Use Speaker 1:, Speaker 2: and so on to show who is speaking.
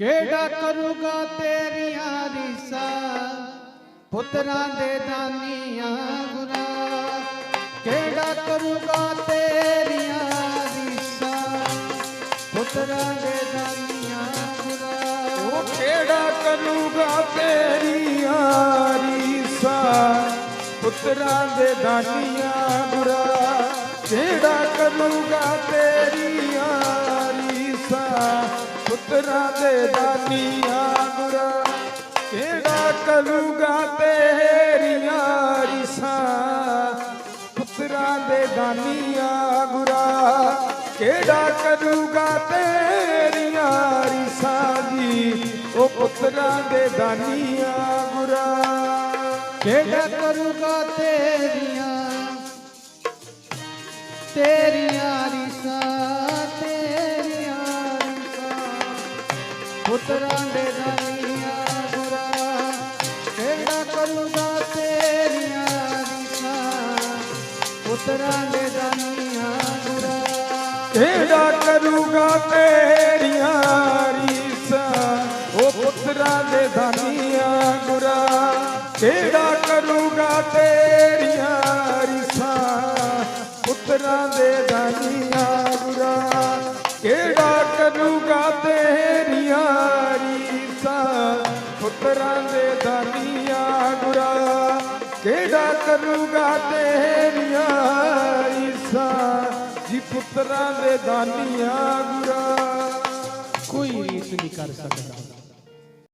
Speaker 1: ਕਿਹੜਾ ਕਰੂਗਾ ਤੇਰੀਆਂ ਰੀਸਾਂ ਪੁੱਤਰਾਂ ਦੇ ਦਾਨੀਆਂ ਗੁਰਾ। ਕਿਹੜਾ ਕਰੂਗਾ ਤੇਰੀਆਂ ਰੀਸਾਂ ਪੁੱਤਰਾਂ ਦੇ ਦਾਨੀਆਂ ਗੁਰਾ।
Speaker 2: ਉਹ ਕਿਹੜਾ ਕਰੂਗਾ ਤੇਰੀਆਂ ਰੀਸਾਂ ਪੁੱਤਰਾਂ ਦੇ ਦਾਨੀਆਂ ਗੁਰਾ। ਕਿਹੜਾ ਕਰੂਗਾ ਤੇਰੀਆਂ ਰੀਸਾਂ ਪੁੱਤਰਾਂ ਦੇ ਦਾਨੀਆਂ ਗੁਰਾ, ਕਿਹੜਾ ਕਰੂਗਾ ਤੇਰੀਆਂ ਰੀਸਾਂ? ਪੁੱਤਰਾਂ ਦੇ ਦਾਨੀਆਂ ਗੁਰਾ, ਕਿਹੜਾ ਕਰੂਗਾ ਤੇਰੀਆਂ ਰੀਸਾਂ ਜੀ? ਉਹ ਪੁੱਤਰਾਂ ਦੇ ਦਾਨੀਆਂ ਗੁਰਾ,
Speaker 1: ਕਿਹੜਾ ਕਰੂਗਾ ਤੇਰੀਆਂ ਤੇਰੀਆਂ ਰੀਸਾਂ? ਪੁੱਤਰਾਂ ਦੇ ਦਾਨੀਆਂ ਗੁਰਾ ਕਿਹੜਾ ਕਰੂਗਾ ਤੇਰੀਆਂ ਰੀਸਾਂ ਪੁੱਤਰਾਂ ਦੇ ਦਾਨੀਆਂ ਗੁਰਾ
Speaker 2: ਕਿਹੜਾ ਕਰੂਗਾ ਤੇਰੀਆਂ ਰੀਸਾਂ ਉਹ ਪੁੱਤਰਾਂ ਦੇ ਦਾਨੀਆਂ ਗੁਰਾ ਕਿਹੜਾ ਕਰੂਗਾ ਤੇਰੀਆਂ ਰੀਸਾਂ ਪੁੱਤਰਾਂ ਦੇ ਦਾਨੀਆਂ ਗੁਰਾ ਪੁੱਤਰਾਂ ਦੇ ਦਾਨੀਆਂ ਗੁਰਾ, ਕਿਹੜਾ ਕਰੂਗਾ ਤੇਰੀਆਂ ਰੀਸਾਂ ਜੀ ਪੁੱਤਰਾਂ ਦੇ ਦਾਨੀਆਂ ਗੁਰਾ।
Speaker 1: ਕੋਈ ਰੀਸ ਨਹੀਂ ਕਰ ਸਕਦਾ।